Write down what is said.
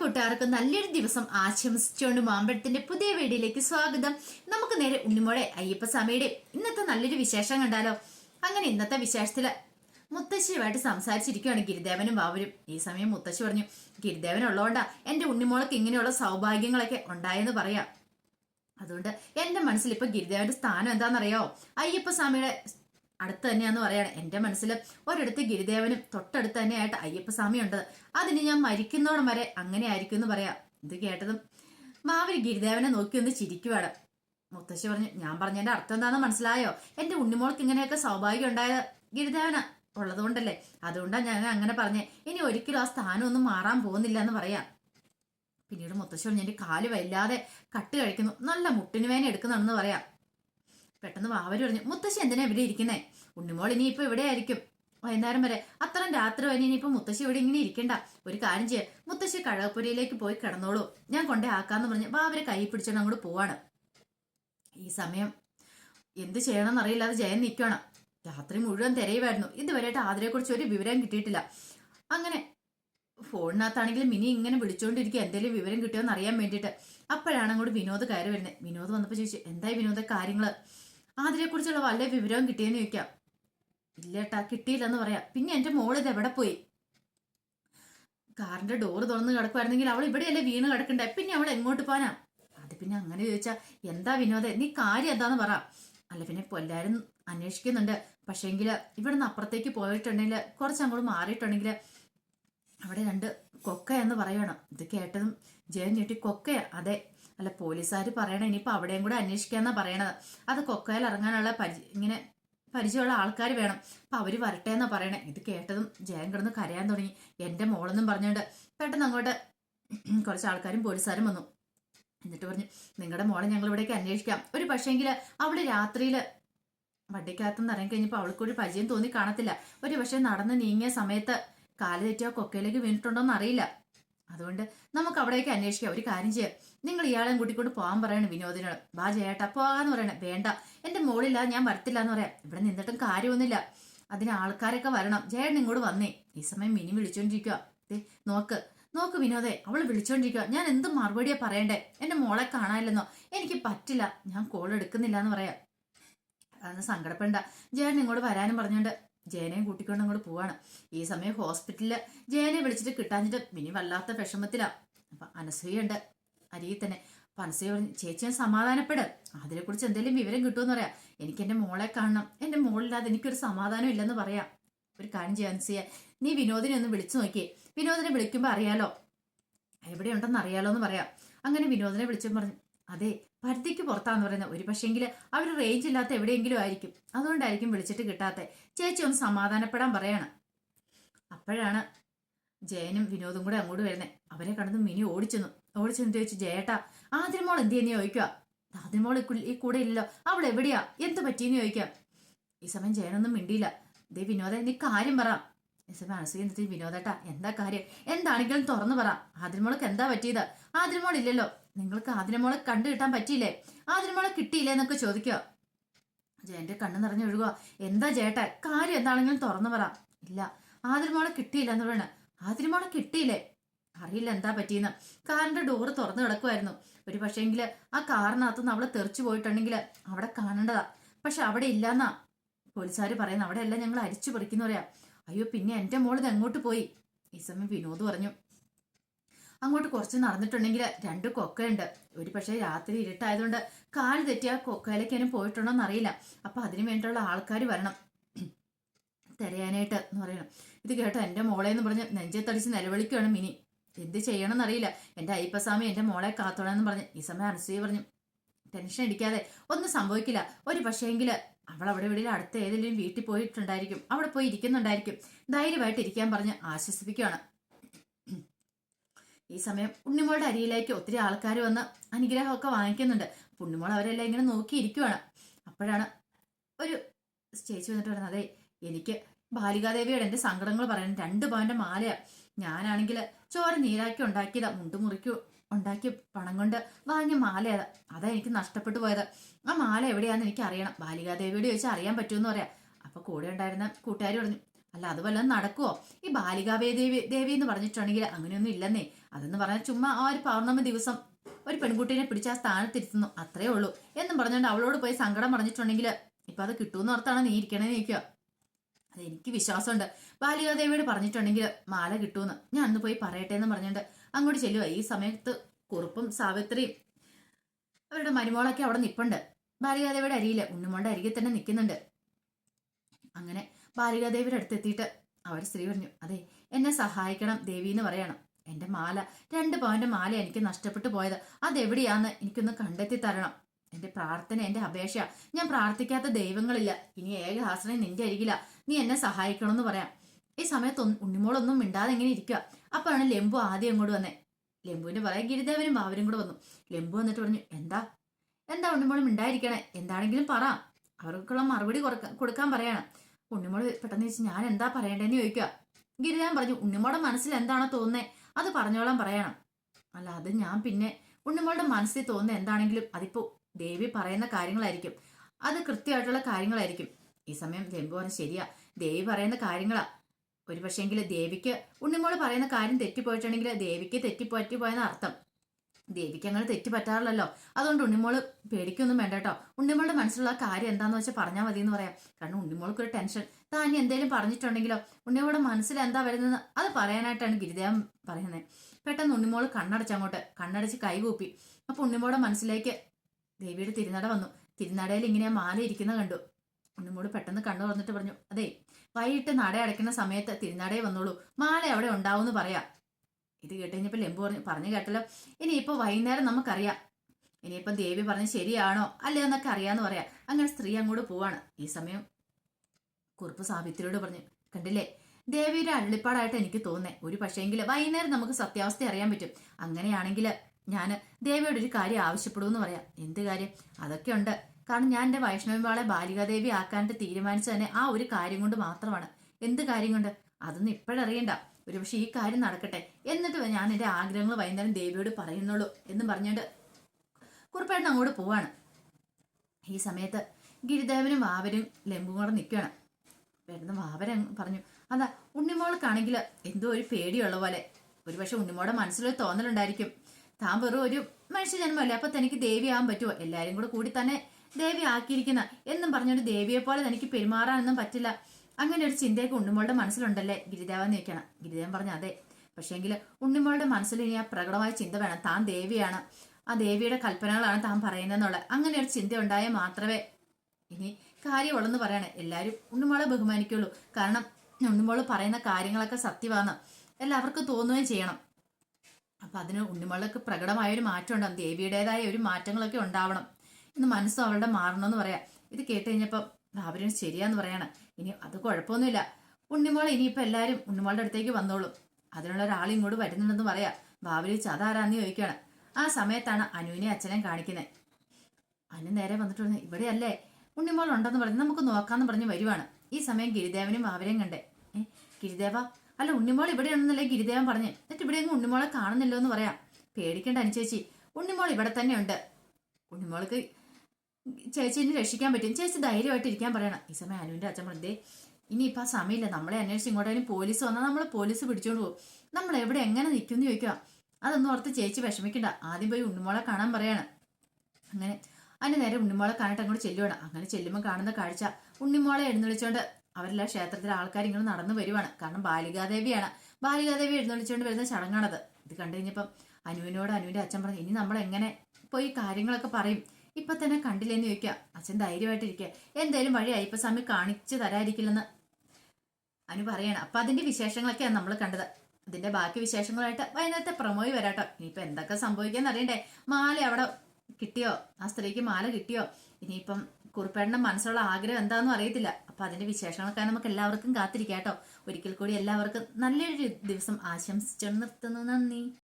കൂട്ടുകാർക്ക് നല്ലൊരു ദിവസം ആശംസിച്ചുകൊണ്ട് മാമ്പഴത്തിന്റെ പുതിയ വീഡിയോയിലേക്ക് സ്വാഗതം. നമുക്ക് നേരെ ഉണ്ണിമോളെ സമയുടെ ഇന്നത്തെ നല്ലൊരു വിശേഷം കണ്ടാലോ? അങ്ങനെ ഇന്നത്തെ വിശേഷത്തിൽ മുത്തശ്ശിയുമായിട്ട് സംസാരിച്ചിരിക്കുകയാണ് ഗിരിദേവനും വാവരും. ഈ സമയം മുത്തശ്ശി പറഞ്ഞു ഗിരിദേവൻ ഉള്ളതുകൊണ്ടാ എന്റെ ഉണ്ണിമോൾക്ക് ഇങ്ങനെയുള്ള സൗഭാഗ്യങ്ങളൊക്കെ ഉണ്ടായെന്ന് പറയാം. അതുകൊണ്ട് എന്റെ മനസ്സിൽ ഇപ്പൊ ഗിരിദേവന്റെ സ്ഥാനം എന്താണെന്നറിയോ? അയ്യപ്പസ്വാമിയുടെ അടുത്ത് തന്നെയാന്ന് പറയാണ്. എന്റെ മനസ്സിൽ ഒരിടത്ത് ഗിരിദേവനും തൊട്ടടുത്ത് തന്നെയായിട്ട് അയ്യപ്പസ്വാമി ഉണ്ട് അതിന് ഞാൻ മരിക്കുന്നോടം വരെ അങ്ങനെ ആയിരിക്കും എന്ന് പറയാം. ഇത് കേട്ടതും മാവര് ഗിരിദേവനെ നോക്കി ഒന്ന് ചിരിക്കുവാണ്. മുത്തശ്ശി പറഞ്ഞു ഞാൻ പറഞ്ഞതിന്റെ അർത്ഥം എന്താണെന്ന് മനസ്സിലായോ? എന്റെ ഉണ്ണിമോൾക്ക് ഇങ്ങനെയൊക്കെ സൗഭാഗ്യം ഉണ്ടായത് ഗിരിദേവന. ഉള്ളതുകൊണ്ടല്ലേ. അതുകൊണ്ടാണ് ഞാൻ അങ്ങനെ പറഞ്ഞേ. ഇനി ഒരിക്കലും ആ സ്ഥാനം ഒന്നും മാറാൻ പോകുന്നില്ല എന്ന് പറയാം. പിന്നീട് മുത്തശ്ശി പറഞ്ഞു എന്റെ കാൽ വല്ലാതെ കട്ട് കഴിക്കുന്നു. നല്ല മുട്ടിന് വേന എടുക്കുന്നുണ്ടെന്ന് പറയാം. പെട്ടെന്ന് വാവര് പറഞ്ഞു മുത്തശ്ശി എന്തിനാ ഇവിടെ ഇരിക്കുന്നേ? ഉണ്ണിമോൾ ഇനിയിപ്പോ ഇവിടെ ആയിരിക്കും. വൈകുന്നേരം വരെ അത്രയും രാത്രി വരെ ഇനിയിപ്പോ മുത്തശ്ശി ഇവിടെ ഇങ്ങനെ ഇരിക്കണ്ട. ഒരു കാര്യം ചെയ്യ മുത്തശ്ശി കഴകപ്പുരയിലേക്ക് പോയി കിടന്നോളൂ. ഞാൻ കൊണ്ടേ ആക്കാന്ന് പറഞ്ഞ് വാവരെ കൈ പിടിച്ചോണ്ട് അങ്ങോട്ട് പോവാണ്. ഈ സമയം എന്ത് ചെയ്യണമെന്ന് അറിയില്ലാതെ ജയൻ നിൽക്കണം രാത്രി മുഴുവൻ തിരയുമായിരുന്നു ഇതുവരെയായിട്ട് ആതിരെക്കുറിച്ച് ഒരു വിവരം കിട്ടിയിട്ടില്ല. അങ്ങനെ ഫോണിനകത്താണെങ്കിലും മിനി ഇങ്ങനെ വിളിച്ചുകൊണ്ടിരിക്കുക എന്തെങ്കിലും വിവരം കിട്ടിയോന്ന് അറിയാൻ വേണ്ടിയിട്ട്. അപ്പോഴാണ് അങ്ങോട്ട് വിനോദ് കയറി വരുന്നത്. വിനോദ് വന്നപ്പോൾ ചോദിച്ചു എന്തായി വിനോദ കാര്യങ്ങൾ? ആതിരെ കുറിച്ചുള്ള വല്ല വിവരവും കിട്ടിയെന്ന് ചോദിക്കാം. ഇല്ലേട്ടാ കിട്ടിയില്ലെന്ന് പറയാം. പിന്നെ എന്റെ മോൾ ഇത് എവിടെ പോയി? കാറിന്റെ ഡോറ് തുറന്ന് കിടക്കുവായിരുന്നെങ്കിൽ അവൾ ഇവിടെയല്ലേ വീണ് കിടക്കണ്ടേ? പിന്നെ അവൾ എങ്ങോട്ട് പോനാ അത് പിന്നെ അങ്ങനെ ചോദിച്ചാ എന്താ വിനോദ നീ കാര്യം എന്താന്ന് പറ. അല്ല പിന്നെ എല്ലാരും അന്വേഷിക്കുന്നുണ്ട്. പക്ഷേങ്കിൽ ഇവിടെ നിന്ന് അപ്പുറത്തേക്ക് പോയിട്ടുണ്ടെങ്കിൽ കുറച്ച് അങ്ങോട്ട് മാറിയിട്ടുണ്ടെങ്കിൽ അവിടെ രണ്ട് കൊക്ക എന്ന് പറയണം. ഇത് കേട്ടതും ജയൻ ഞെട്ടി കൊക്കയാ? അതെ അല്ല പോലീസുകാർ പറയണ ഇനിയിപ്പോ അവിടെയും കൂടെ അന്വേഷിക്കാന്നാ പറയണത്. അത് കൊക്കയിൽ ഇറങ്ങാനുള്ള പരി ഇങ്ങനെ പരിചയമുള്ള ആൾക്കാർ വേണം. അപ്പൊ അവർ വരട്ടെ എന്നാ പറയണേ. ഇത് കേട്ടതും ജയൻ കിടന്ന് കരയാൻ തുടങ്ങി. എന്റെ മോളെന്നും പറഞ്ഞുകൊണ്ട് പെട്ടെന്ന് അങ്ങോട്ട് കുറച്ച് ആൾക്കാരും പോലീസുകാരും വന്നു. എന്നിട്ട് പറഞ്ഞു നിങ്ങളുടെ മോളെ ഞങ്ങൾ ഇവിടേക്ക് അന്വേഷിക്കാം. ഒരു പക്ഷേങ്കിൽ അവൾ രാത്രിയിൽ വണ്ടിക്കകത്തുനിന്ന് ഇറങ്ങി കഴിഞ്ഞപ്പോൾ അവൾക്കൊരു പരിചയം തോന്നി കാണത്തില്ല. ഒരു പക്ഷേ നടന്ന് നീങ്ങിയ സമയത്ത് കാൽ കൊക്കയിലേക്ക് വീണിട്ടുണ്ടോ അറിയില്ല അതുകൊണ്ട് നമുക്ക് അവിടേക്ക് അന്വേഷിക്കാം. ഒരു കാര്യം ചെയ്യാം. നിങ്ങൾ ഇയാളെ കൂട്ടിക്കൊണ്ട് പോകാൻ പറയണം വിനോദിനോട്. ബാ ചേട്ടാ പോകാന്ന് പറയണേ. വേണ്ട. എന്റെ മോളില്ല ഞാൻ വരത്തില്ല എന്ന് പറയാം. ഇവിടെ നിന്നിട്ടും കാര്യമൊന്നുമില്ല. അതിന് ആൾക്കാരൊക്കെ വരണം. ജയേട്ടൻ ഇങ്ങോട്ട് വന്നേ. ഈ സമയം മിനി വിളിച്ചോണ്ടിരിക്കുക നോക്ക്. നോക്ക് വിനോദേ അവൾ വിളിച്ചോണ്ടിരിക്കുക ഞാൻ എന്ത് മറുപടിയാ പറയണ്ടേ? എന്റെ മോളെ കാണാനില്ലെന്നോ? എനിക്ക് പറ്റില്ല. ഞാൻ കോൾ എടുക്കുന്നില്ല എന്ന് പറയാം. അതൊന്ന് സങ്കടപ്പെടണ്ട. ജയൻ ഇങ്ങോട്ട് വരാനും പറഞ്ഞുകൊണ്ട് ജയനെയും കൂട്ടിക്കൊണ്ട് അങ്ങോട്ട് പോവാണ്. ഈ സമയം ഹോസ്പിറ്റലിൽ ജയനെ വിളിച്ചിട്ട് കിട്ടാഞ്ഞിട്ട് മിനി വല്ലാത്ത വിഷമത്തിലാ. അപ്പൊ അനസൂയുണ്ട്. അരിയിൽ തന്നെ. അപ്പൊ അനസൂയ പറഞ്ഞു ചേച്ചി ഞാൻ സമാധാനപ്പെട്. അതിനെ കുറിച്ച് എന്തെങ്കിലും വിവരം കിട്ടുമെന്ന് പറയാ. എനിക്ക് എന്റെ മോളെ കാണണം. എന്റെ മോളില്ലാതെ എനിക്കൊരു സമാധാനം ഇല്ലെന്ന് പറയാം. ഒരു കാര്യം ചെയ്യാൻ അനസൂയ. നീ വിനോദിനെ ഒന്ന് വിളിച്ചു നോക്കിയേ വിനോദിനെ വിളിക്കുമ്പോ അറിയാലോ. എവിടെയുണ്ടെന്ന് അറിയാലോ എന്ന് പറയാം. അങ്ങനെ വിനോദിനെ വിളിച്ചു പറഞ്ഞു അതെ പരിധിക്ക് പുറത്താന്ന് പറയുന്നത് ഒരു പക്ഷേങ്കിൽ അവർ റേഞ്ച് ഇല്ലാത്ത എവിടെയെങ്കിലും ആയിരിക്കും. അതുകൊണ്ടായിരിക്കും വിളിച്ചിട്ട് കിട്ടാത്ത. ചേച്ചി ഒന്ന് സമാധാനപ്പെടാൻ പറയാണ്. അപ്പോഴാണ് ജയനും വിനോദും കൂടെ അങ്ങോട്ട് വരുന്നത് അവരെ കണ്ടത് മിനി ഓടിച്ചെന്നു. ഓടിച്ചെന്ന് ചോദിച്ചു ജയേട്ടാ ആദ്യമോൾ എന്ത് ചെയ്യുന്ന? ചോദിക്കുക ആദ്യമോൾ ഈ കൂടെ ഇല്ലല്ലോ. അവൾ എവിടെയാ? എന്ത് പറ്റിയെന്ന് ചോദിക്കാം ഈ സമയം ജയനൊന്നും മിണ്ടിയില്ല. ദേ വിനോദ നീ കാര്യം പറ. ഈ സമയം എന്നിട്ട് വിനോദേട്ടാ എന്താ കാര്യം? എന്താണെങ്കിലും തുറന്നു പറ. ആദ്യമോൾക്ക് എന്താ പറ്റിയത്? ആദ്യമോൾ ഇല്ലല്ലോ. നിങ്ങൾക്ക് ആതിരമോളെ കണ്ടു കിട്ടാൻ പറ്റിയില്ലേ? ആതിരമോളെ കിട്ടിയില്ലേ എന്നൊക്കെ ചോദിക്കുക. ജയന്റെ കണ്ണു നിറഞ്ഞു ഒഴുകുക. എന്താ ചേട്ടാ കാര്യം എന്താണെങ്കിലും തുറന്നു പറ. ഇല്ല ആതിരമോളെ കിട്ടിയില്ല എന്ന് പറയണ ആതിരമോളെ കിട്ടിയില്ലേ? അറിയില്ല എന്താ പറ്റിയെന്ന്. കാറിന്റെ ഡോറ് തുറന്നു കിടക്കുമായിരുന്നു ഒരു പക്ഷേങ്കിൽ ആ കാറിനകത്തുനിന്ന് അവളെ തെറിച്ചു പോയിട്ടുണ്ടെങ്കിൽ അവിടെ കാണേണ്ടതാ. പക്ഷെ അവിടെ ഇല്ലാന്നാ പോലീസുകാർ പറയുന്നു അവിടെ എല്ലാം ഞങ്ങൾ അരിച്ചു പറിക്കുന്ന പറയാ. അയ്യോ പിന്നെ എന്റെ മോളിത് എങ്ങോട്ട് പോയി? ഈ സമയം വിനോദ് പറഞ്ഞു. അങ്ങോട്ട് കുറച്ച് നടന്നിട്ടുണ്ടെങ്കിൽ രണ്ട് കൊക്കയുണ്ട്. ഒരു പക്ഷേ രാത്രി ഇരുട്ടായതുകൊണ്ട് കാൽ തെറ്റി ആ കൊക്കയിലേക്കാനും പോയിട്ടുണ്ടോ എന്നറിയില്ല അപ്പൊ അതിനു വേണ്ടിയുള്ള ആൾക്കാർ വരണം. തിരയാനായിട്ട് എന്ന് പറയണം. ഇത് കേട്ടോ എന്റെ മോളെ എന്ന് പറഞ്ഞ് നെഞ്ചത്തടിച്ച് നിലവിളിക്കുകയാണ് മിനി. എന്ത് ചെയ്യണം എന്നറിയില്ല എന്റെ അയ്യപ്പസ്വാമി എന്റെ മോളെ കാത്തോളാന്ന് പറഞ്ഞ് ഈ സമയം അനസൂയ പറഞ്ഞു ടെൻഷൻ അടിക്കാതെ ഒന്നും സംഭവിക്കില്ല. ഒരു പക്ഷേങ്കിൽ അവൾ അവിടെ ഇവിടെ അടുത്ത ഏതെങ്കിലും വീട്ടിൽ പോയിട്ടുണ്ടായിരിക്കും. അവിടെ പോയി ഇരിക്കുന്നുണ്ടായിരിക്കും. ധൈര്യമായിട്ട് ഇരിക്കാൻ പറഞ്ഞ് ആശ്വസിപ്പിക്കുകയാണ്. ഈ സമയം ഉണ്ണിമോളുടെ അരിയിലേക്ക് ഒത്തിരി ആൾക്കാർ വന്ന് അനുഗ്രഹമൊക്കെ വാങ്ങിക്കുന്നുണ്ട്. ഉണ്ണിമോൾ അവരെല്ലാം ഇങ്ങനെ നോക്കിയിരിക്കുവാണ്. അപ്പോഴാണ് ഒരു ചേച്ചി വന്നിട്ട് പറയുന്നത് അതെ എനിക്ക് ബാലികാദേവിയുടെ എന്റെ സങ്കടങ്ങൾ പറയുന്നത് രണ്ട് പവന്റെ മാലയാ. ഞാനാണെങ്കിൽ ചോര നീരാക്കി ഉണ്ടാക്കിയതാ മുണ്ടു മുറിക്കു ഉണ്ടാക്കിയ പണം കൊണ്ട് വാങ്ങിയ മാല അതാ എനിക്ക് നഷ്ടപ്പെട്ടു പോയത്. ആ മാല എവിടെയാന്ന് എനിക്ക് അറിയണം ബാലികാദേവിയോട് ചോദിച്ചാൽ അറിയാൻ പറ്റുമെന്ന് പറയാം. അപ്പൊ കൂടെ ഉണ്ടായിരുന്ന കൂട്ടുകാർ പറഞ്ഞു അല്ല അത് വല്ലതും നടക്കുവോ? ഈ ബാലികാവേ ദേവി ദേവി എന്ന് പറഞ്ഞിട്ടുണ്ടെങ്കിൽ അങ്ങനെയൊന്നും ഇല്ലെന്നേ. അതെന്ന് പറഞ്ഞാൽ ചുമ്മാ ആ ഒരു പൗർണമി ദിവസം ഒരു പെൺകുട്ടീനെ പിടിച്ച് ആ സ്ഥാനത്തിരുത്തുന്നു അത്രേ ഉള്ളൂ. എന്നും പറഞ്ഞുകൊണ്ട് അവളോട് പോയി സങ്കടം പറഞ്ഞിട്ടുണ്ടെങ്കിൽ ഇപ്പൊ അത് കിട്ടുമെന്ന് ഓർത്താണ് നീ ഇരിക്കണേ നീക്കുക അത് എനിക്ക് വിശ്വാസമുണ്ട്. ബാലികാദേവിയോട് പറഞ്ഞിട്ടുണ്ടെങ്കിൽ മാല കിട്ടുമെന്ന്. ഞാൻ അന്ന് പോയി പറയട്ടെ എന്ന് പറഞ്ഞുകൊണ്ട് അങ്ങോട്ട് ചെല്ലുക ഈ സമയത്ത് കുറുപ്പും സാവിത്രിയും അവരുടെ മരുമോളൊക്കെ അവിടെ നിപ്പുണ്ട്. ബാലികാദേവിയുടെ അരിയില്ല ഉണ്ണുമോളുടെ അരികെ തന്നെ നിൽക്കുന്നുണ്ട് അങ്ങനെ ബാലികാദേവിയുടെ അടുത്ത് എത്തിയിട്ട് അവർ സ്ത്രീ പറഞ്ഞു അതെ എന്നെ സഹായിക്കണം ദേവി എന്ന് പറയണം. എന്റെ മാല രണ്ട് പവന്റെ മാല എനിക്ക് നഷ്ടപ്പെട്ടു പോയത്. അതെവിടെയാന്ന് എനിക്കൊന്ന് കണ്ടെത്തി തരണം. എന്റെ പ്രാർത്ഥന എന്റെ അപേക്ഷ. ഞാൻ പ്രാർത്ഥിക്കാത്ത ദൈവങ്ങളില്ല. ഇനി ഏക ഹാസനെ നിന്റെ അരികില. നീ എന്നെ സഹായിക്കണമെന്ന് പറയാം. ഈ സമയത്ത് ഉണ്ണിമോളൊന്നും മിണ്ടാതെ ഇങ്ങനെ ഇരിക്കുക അപ്പോഴാണ് ലെമ്പു ആദ്യം അങ്ങോട്ട് വന്നേ. ലെമ്പുവിന്റെ പറയാൻ ഗിരിദേവനും ബാവരും കൂടെ വന്നു. ലെമ്പു വന്നിട്ട് പറഞ്ഞു എന്താ? എന്താ ഉണ്ണിമോളും മിണ്ടായിരിക്കണേ? എന്താണെങ്കിലും പറ. അവർക്കുള്ള മറുപടി കൊടുക്കാൻ പറയാണ്. ഉണ്ണിമോൾ പെട്ടെന്ന് ചോദിച്ചു ഞാൻ എന്താ പറയണ്ടേന്ന് ചോദിക്കുക ഗിരിരാൻ പറഞ്ഞു ഉണ്ണിമോളുടെ മനസ്സിൽ എന്താണോ തോന്നുന്നത് അത് പറഞ്ഞോളാൻ പറയണം. അല്ല അത് ഞാൻ പിന്നെ ഉണ്ണിമോളുടെ മനസ്സിൽ തോന്നുന്ന എന്താണെങ്കിലും അതിപ്പോ ദേവി പറയുന്ന കാര്യങ്ങളായിരിക്കും. അത് കൃത്യമായിട്ടുള്ള കാര്യങ്ങളായിരിക്കും. ഈ സമയം ജംബു പറഞ്ഞു ശരിയാ. ദേവി പറയുന്ന കാര്യങ്ങളാ. ഒരു പക്ഷേങ്കിൽ ദേവിക്ക് ഉണ്ണിമോൾ പറയുന്ന കാര്യം തെറ്റിപ്പോയിട്ടുണ്ടെങ്കിൽ ദേവിക്ക് തെറ്റിപ്പോറ്റി പോയെന്ന അർത്ഥം. ദേവിക്ക് അങ്ങനെ തെറ്റ് പറ്റാറില്ലല്ലോ അതുകൊണ്ട് ഉണ്ണിമോൾ പേടിക്കൊന്നും വേണ്ട കേട്ടോ. ഉണ്ണിമോളുടെ മനസ്സിലുള്ള കാര്യം എന്താണെന്ന് വെച്ചാൽ പറഞ്ഞാൽ മതി എന്ന് പറയാം. കാരണം ഉണ്ണിമോൾക്ക് ഒരു ടെൻഷൻ. താൻ ഇനി എന്തെങ്കിലും പറഞ്ഞിട്ടുണ്ടെങ്കിലോ ഉണ്ണിമോളുടെ മനസ്സിൽ എന്താ വരുന്നത് അത് പറയാനായിട്ടാണ് ഗിരിദേവൻ പറയുന്നത് പെട്ടെന്ന് ഉണ്ണിമോൾ കണ്ണടച്ച് അങ്ങോട്ട് കണ്ണടച്ച് കൈകൂപ്പി അപ്പൊ ഉണ്ണിമോളുടെ മനസ്സിലേക്ക് ദേവിയുടെ തിരുനട വന്നു. തിരുനടയിൽ ഇങ്ങനെ മാല ഇരിക്കുന്ന കണ്ടു. ഉണ്ണിമോൾ പെട്ടെന്ന് കണ്ണു തുറന്നിട്ട് പറഞ്ഞു അതെ വൈകിട്ട് നട അടയ്ക്കുന്ന സമയത്ത് തിരുനടയെ വന്നോളൂ. മാല അവിടെ ഉണ്ടാവും എന്ന് പറയാം. ഇത് കേട്ട് കഴിഞ്ഞപ്പോൾ ലെമ്പു പറഞ്ഞു പറഞ്ഞു കേട്ടല്ലോ. ഇനിയിപ്പോൾ വൈകുന്നേരം നമുക്കറിയാം. ഇനിയിപ്പം ദേവി പറഞ്ഞ് ശരിയാണോ അല്ലയോ എന്നൊക്കെ അറിയാന്ന് പറയാം. അങ്ങനെ സ്ത്രീ അങ്ങോട്ട് പോവാണ്. ഈ സമയം കുറുപ്പ് സാവിത്രിയോട് പറഞ്ഞു കണ്ടില്ലേ? ദേവിയുടെ അള്ളിപ്പാടായിട്ട് എനിക്ക് തോന്നേ ഒരു പക്ഷേങ്കിൽ വൈകുന്നേരം നമുക്ക് സത്യാവസ്ഥ അറിയാൻ പറ്റും. അങ്ങനെയാണെങ്കിൽ ഞാൻ ദേവിയോട് ഒരു കാര്യം ആവശ്യപ്പെടുമെന്ന് പറയാം. എന്ത് കാര്യം? അതൊക്കെ ഉണ്ട്. കാരണം ഞാൻ എന്റെ വൈഷ്ണവിമാളെ ബാലികാദേവി ആക്കാനായിട്ട് തീരുമാനിച്ചു തന്നെ ആ ഒരു കാര്യം കൊണ്ട് മാത്രമാണ്. എന്ത് കാര്യം കൊണ്ട്? അതൊന്നും ഇപ്പോഴറിയണ്ട. ഒരു പക്ഷേ ഈ കാര്യം നടക്കട്ടെ. എന്നിട്ട് ഞാൻ എന്റെ ആഗ്രഹങ്ങൾ വൈകുന്നേരം ദേവിയോട് പറയുന്നുള്ളൂ എന്ന് പറഞ്ഞുകൊണ്ട് കുറുപ്പേട്ടൻ അങ്ങോട്ട് പോവാണ്. ഈ സമയത്ത് ഗിരിദേവനും വാവരും ലെമ്പും കൂടെ നിൽക്കുകയാണ്. പെട്ടെന്ന് വാവരൻ പറഞ്ഞു അതാ ഉണ്ണിമോൾക്കാണെങ്കിൽ എന്തോ ഒരു പേടിയുള്ള പോലെ. ഒരുപക്ഷെ ഉണ്ണിമോടെ മനസ്സിലൊരു തോന്നലുണ്ടായിരിക്കും. താൻ വെറും ഒരു മനുഷ്യജന്മല്ലേ അപ്പൊ തനിക്ക് ദേവിയാവാൻ പറ്റുമോ എല്ലാരും കൂടെ കൂടി തന്നെ ദേവി ആക്കിയിരിക്കുന്ന എന്നും പറഞ്ഞൊരു ദേവിയെ പോലെ തനിക്ക് പെരുമാറാനൊന്നും പറ്റില്ല. അങ്ങനെ ഒരു ചിന്തയൊക്കെ ഉണ്ണിമോളുടെ മനസ്സിലുണ്ടല്ലേ? ഗിരിദേവൻ ചോദിക്കണം ഗിരിദേവൻ പറഞ്ഞു അതെ. പക്ഷേങ്കിൽ ഉണ്ണിമോളുടെ മനസ്സിൽ ഇനി ആ പ്രകടമായ ചിന്ത വേണം. താൻ ദേവിയാണ്. ആ ദേവിയുടെ കൽപ്പനകളാണ് താൻ പറയുന്നതെന്നുള്ള അങ്ങനെ ഒരു ചിന്ത ഉണ്ടായാൽ മാത്രമേ ഇനി കാര്യമുള്ളെന്ന് പറയണേ. എല്ലാവരും ഉണ്ണിമോളെ ബഹുമാനിക്കുള്ളൂ. കാരണം ഉണ്ണിമോൾ പറയുന്ന കാര്യങ്ങളൊക്കെ സത്യമാണ്. എല്ലാവർക്കും തോന്നുകയും ചെയ്യണം. അപ്പൊ അതിന് ഉണ്ണിമോളൊക്കെ പ്രകടമായ ഒരു മാറ്റം ഉണ്ടാവും ദേവിയുടേതായ ഒരു മാറ്റങ്ങളൊക്കെ ഉണ്ടാവണം. ഇന്ന് മനസ്സും അവളുടെ മാറണമെന്ന് പറയാം. ഇത് കേട്ട് കഴിഞ്ഞപ്പോൾ അവരും ശരിയാന്ന് പറയണം. ഇനി അത് കുഴപ്പമൊന്നുമില്ല. ഉണ്ണിമോളെ ഇനിയിപ്പോൾ എല്ലാവരും ഉണ്ണിമോളുടെ അടുത്തേക്ക് വന്നോളും. അതിനുള്ള ഒരാൾ ഇങ്ങോട്ട് വരുന്നുണ്ടെന്ന് പറയാം. ഭാവിയിൽ ചതാരാന്ന് ചോദിക്കുകയാണ് ആ സമയത്താണ് അനുവിനെ അച്ഛനെ കാണിക്കുന്നത് അനു നേരെ വന്നിട്ടുണ്ട് ഇവിടെയല്ലേ? ഉണ്ണിമോൾ ഉണ്ടെന്ന് പറഞ്ഞ് നമുക്ക് നോക്കാന്ന് പറഞ്ഞ് വരുവാണ്. ഈ സമയം ഗിരിദേവനും ബാബരെയും കണ്ടേ. ഗിരിദേവ? അല്ല ഉണ്ണിമോൾ ഇവിടെ ഉണ്ടെന്നല്ലേ ഗിരിദേവൻ പറഞ്ഞ്? എന്നിട്ട് ഇവിടെ ഉണ്ണിമോളെ കാണുന്നില്ലോ എന്ന് പറയാം. പേടിക്കേണ്ട അനുചേച്ചി ഉണ്ണിമോൾ ഇവിടെ തന്നെ ഉണ്ട്. ഉണ്ണിമോൾക്ക് ചേച്ചിനെ രക്ഷിക്കാൻ പറ്റും. ചേച്ചി ധൈര്യമായിട്ട് ഇരിക്കാൻ പറയണം. ഈ സമയം അനുവിന്റെ അച്ഛൻ പറഞ്ഞേ ഇനി ആ സമയമില്ല. നമ്മളെ അന്വേഷിച്ച് ഇങ്ങോട്ടേലും പോലീസ് വന്നാൽ നമ്മൾ പോലീസ് പിടിച്ചോണ്ട് പോകും. നമ്മൾ എവിടെ എങ്ങനെ നിൽക്കുമെന്ന് ചോദിക്കുക. അതൊന്നും ഓർത്ത് ചേച്ചി വിഷമിക്കണ്ട. ആദ്യം പോയി ഉണ്ണുമോളെ കാണാൻ പറയാണ്. അങ്ങനെ അതിന് നേരെ ഉണ്ണിമോളെ കാണിട്ട് അങ്ങോട്ട് ചെല്ലുവാണ്. അങ്ങനെ ചെല്ലുമ്പോൾ കാണുന്ന കാഴ്ച. ഉണ്ണിമോളെ എഴുന്നള്ളിച്ചോണ്ട് അവരെല്ലാം ക്ഷേത്രത്തിലെ ആൾക്കാർ ഇങ്ങനെ നടന്നു വരുവാണ്. കാരണം ബാലികാദേവിയാണ്. ബാലികാദേവി എഴുന്നള്ളിച്ചോണ്ട് വരുന്ന ചടങ്ങാണത്. ഇത് കണ്ടു കഴിഞ്ഞപ്പം അനുവിനോട് അനുവിന്റെ അച്ഛൻ പറഞ്ഞു ഇനി നമ്മൾ എങ്ങനെ പോയി കാര്യങ്ങളൊക്കെ പറയും? ഇപ്പൊ തന്നെ കണ്ടില്ലെന്ന് ചോദിക്കുക അച്ഛൻ ധൈര്യമായിട്ടിരിക്കുക എന്തേലും വഴിയായി. ഇപ്പൊ സമയം കാണിച്ചു തരാതിരിക്കില്ലെന്ന് അനു പറയണം. അപ്പൊ അതിന്റെ വിശേഷങ്ങളൊക്കെയാണ് നമ്മൾ കണ്ടത്. അതിന്റെ ബാക്കി വിശേഷങ്ങളായിട്ട് വൈകുന്നേരത്തെ പ്രൊമോയി വരാട്ടോ. ഇനിയിപ്പൊ എന്തൊക്കെ സംഭവിക്കാന്ന് അറിയണ്ടേ. മാല അവിടെ കിട്ടിയോ? ആ സ്ത്രീക്ക് മാല കിട്ടിയോ? ഇനിയിപ്പം കുറുപ്പേട്ടന്റെ മനസ്സുള്ള ആഗ്രഹം എന്താണെന്നും അറിയത്തില്ല. അപ്പൊ അതിന്റെ വിശേഷങ്ങളൊക്കെ നമുക്ക് എല്ലാവർക്കും കാത്തിരിക്കാം കേട്ടോ ഒരിക്കൽ കൂടി എല്ലാവർക്കും നല്ലൊരു ദിവസം ആശംസിച്ചു നിർത്തുന്നു. നന്ദി.